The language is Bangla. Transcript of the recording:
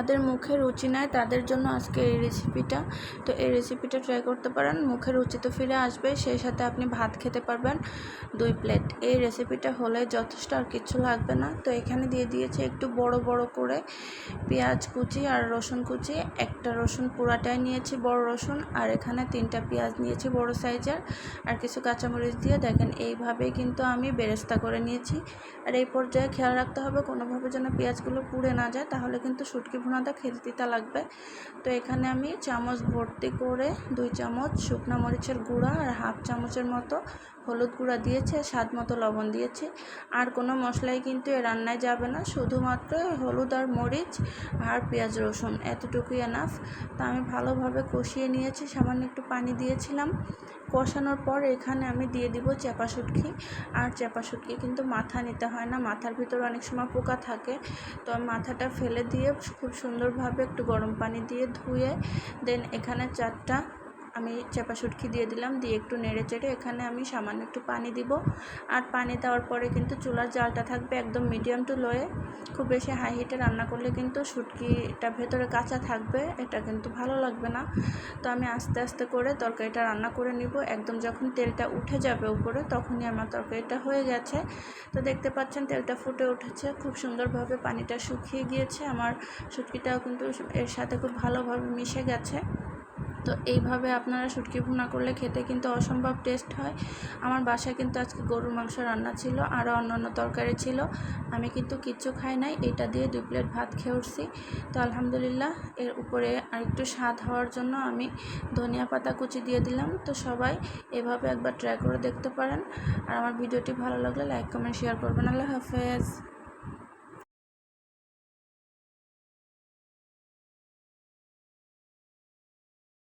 যাদের মুখে রুচি নাই তাদের জন্য আজকে এই রেসিপিটা তো এই রেসিপিটা ট্রাই করতে পারেন, মুখে রুচি তো ফিরে আসবে, সেই সাথে আপনি ভাত খেতে পারবেন দুই প্লেট এই রেসিপিটা হলে যথেষ্ট আর কিছু লাগবে না। তো এখানে দিয়ে দিয়েছি একটু বড় বড় করে পেঁয়াজ কুচি আর রসুন কুচি। একটা রসুন পুরাটাই নিয়েছি বড় রসুন, আর এখানে তিনটা পেঁয়াজ নিয়েছি বড় সাইজের। আর কিছু কাঁচামরিচ দিয়ে দেখেন, এইভাবেই কিন্তু আমি বেরেস্তা করে নিয়েছি। আর এই পর্যায়ে খেয়াল রাখতে হবে, কোনোভাবে যেন পেঁয়াজগুলো পুড়ে না যায়, তাহলে কিন্তু শুটকি ভুনাটা খেতে তিতা লাগবে। তো এখানে আমি চামচ ভর্তি করে দুই চামচ শুকনো মরিচের গুঁড়া আর হাফ চামচের মতো হলুদ গুঁড়া দিয়েছি আর স্বাদ মতো লবণ দিয়েছি। আর কোনো মশলাই কিন্তু এ রান্নায় যাবে না, শুধুমাত্র হলুদ আর মরিচ আর পেঁয়াজ রসুন, এতটুকুই এনাফ তা আমি ভালোভাবে কষিয়ে নিয়েছি, সামান্য একটু পানি দিয়েছিলাম। কষানোর পর এখানে আমি দিয়ে দিব চেপা শুটকি। আর চেপা শুটকি কিন্তু মাথা নিতে হয় না, মাথার ভিতরে অনেক সময় পোকা থাকে। তো মাথাটা ফেলে দিয়ে খুব সুন্দরভাবে একটু গরম পানি দিয়ে ধুয়ে দেন এখানে চারটা আমি চেপা শুটকি দিয়ে দিলাম, দিয়ে একটু নেড়ে চেড়ে এখানে আমি সামান্য একটু পানি দিব। আর পানি দেওয়ার পরে কিন্তু চুলার জালটা থাকবে একদম মিডিয়াম টু লোয়ে খুব বেশি হাই হিটে রান্না করলে কিন্তু শুটকিটা ভেতরে কাঁচা থাকবে, এটা কিন্তু ভালো লাগবে না। তো আমি আস্তে আস্তে করে তরকারিটা রান্না করে নিব। একদম যখন তেলটা উঠে যাবে উপরে, তখনই আমার তরকারিটা হয়ে গেছে। তো দেখতে পাচ্ছেন তেলটা ফুটে উঠেছে, খুব সুন্দরভাবে পানিটা শুকিয়ে গিয়েছে। আমার শুটকিটাও কিন্তু এর সাথে খুব ভালোভাবে মিশে গেছে। তো এইভাবে আপনারা শুটকি ভুনা করলে খেতে কিন্তু অসম্ভব টেস্ট হয়। আমার বাসায় কিন্তু আজকে গরুর মাংস রান্না ছিল, আরও অন্যান্য তরকারি ছিল। আমি কিন্তু কিচ্ছু খাই নাই, এটা দিয়ে দুই প্লেট ভাত খেয়ে উঠছি। তো আলহামদুলিল্লাহ, এর উপরে আর একটু স্বাদ হওয়ার জন্য আমি ধনিয়া পাতা কুচি দিয়ে দিলাম। তো সবাই এভাবে একবার ট্রাই করে দেখতে পারেন। আর আমার ভিডিওটি ভালো লাগলে লাইক কমেন্ট শেয়ার করবেন। আল্লাহ হাফেজ।